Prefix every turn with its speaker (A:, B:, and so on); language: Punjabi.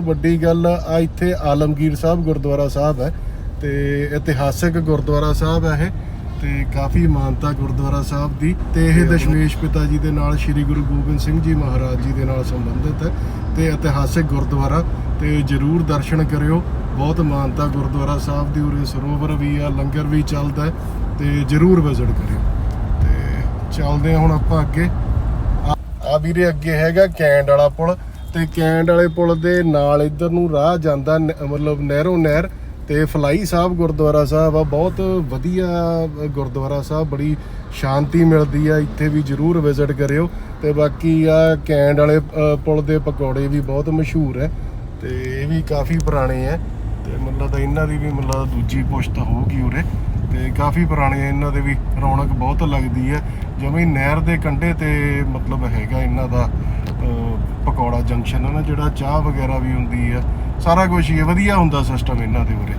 A: ਵੱਡੀ ਗੱਲ ਆ ਇੱਥੇ ਆਲਮਗੀਰ ਸਾਹਿਬ ਗੁਰਦੁਆਰਾ ਸਾਹਿਬ ਹੈ ਤੇ ਇਤਿਹਾਸਿਕ ਗੁਰਦੁਆਰਾ ਸਾਹਿਬ ਹੈ ਇਹ ਤੇ ਕਾਫੀ ਮਾਨਤਾ ਗੁਰਦੁਆਰਾ ਸਾਹਿਬ ਦੀ ਤੇ ਇਹ ਦਸ਼ਮੇਸ਼ ਪਿਤਾ ਜੀ ਦੇ ਨਾਲ ਸ੍ਰੀ ਗੁਰੂ ਗੋਬਿੰਦ ਸਿੰਘ ਜੀ ਮਹਾਰਾਜ ਜੀ ਦੇ ਨਾਲ ਸੰਬੰਧਿਤ ਹੈ ਤੇ ਇਤਿਹਾਸਿਕ ਗੁਰਦੁਆਰਾ ਤੇ ਜਰੂਰ ਦਰਸ਼ਨ ਕਰਿਓ ਬਹੁਤ ਮਾਨਤਾ ਗੁਰਦੁਆਰਾ ਸਾਹਿਬ ਦੀ ਉਰੇ ਸਰੋਵਰ ਵੀ ਆ ਲੰਗਰ ਵੀ ਚੱਲਦਾ ਤੇ ਜਰੂਰ ਵਿਜ਼ਿਟ ਕਰਿਓ। ਤੇ ਚੱਲਦੇ ਹਾਂ ਹੁਣ ਆਪਾਂ ਅੱਗੇ। ਆ ਵੀਰੇ ਅੱਗੇ ਹੈਗਾ ਕੈਂਡ ਵਾਲਾ ਪੁਲ। ਤੇ ਕੈਂਡ ਵਾਲੇ ਪੁਲ ਦੇ ਨਾਲ ਇੱਧਰ ਨੂੰ ਰਾਹ ਜਾਂਦਾ ਨ- ਮਤਲਬ ਨਹਿਰੋਂ ਨਹਿਰ ਤੇ ਫਲਾਈ ਸਾਹਿਬ ਗੁਰਦੁਆਰਾ ਸਾਹਿਬ ਆ, ਬਹੁਤ ਵਧੀਆ ਗੁਰਦੁਆਰਾ ਸਾਹਿਬ, ਬੜੀ ਸ਼ਾਂਤੀ ਮਿਲਦੀ ਆ, ਇੱਥੇ ਵੀ ਜਰੂਰ ਵਿਜ਼ਿਟ ਕਰਿਓ। ਤੇ ਬਾਕੀ ਆ ਕੈਂਡ ਵਾਲੇ ਪੁਲ ਦੇ ਪਕੌੜੇ ਵੀ ਬਹੁਤ ਮਸ਼ਹੂਰ ਹੈ ਤੇ ਇਹ ਵੀ ਕਾਫੀ ਪੁਰਾਣੇ ਆ ਤੇ ਮਤਲਬ ਤਾਂ ਇਹਨਾਂ ਦੀ ਵੀ ਮਤਲਬ ਦੂਜੀ ਪੁਸ਼ਤ ਹੋਊਗੀ ਉਰੇ। ਤੇ ਕਾਫੀ ਪੁਰਾਣੇ ਆ, ਇਹਨਾਂ ਦੇ ਵੀ ਰੌਣਕ ਬਹੁਤ ਲੱਗਦੀ ਹੈ ਜਿਵੇਂ ਨਹਿਰ ਦੇ ਕੰਢੇ ਤੇ ਮਤਲਬ ਹੈਗਾ ਇਹਨਾਂ ਦਾ ਜੰਕਸ਼ਨ ਹੈ ਨਾ ਜਿਹੜਾ ਚਾਹ ਵਗੈਰਾ ਵੀ ਹੁੰਦੀ ਆ ਸਾਰਾ ਕੁਝ ਹੀ ਹੈ, ਵਧੀਆ ਹੁੰਦਾ ਸਿਸਟਮ ਇਹਨਾਂ ਦੇ ਉਰੇ।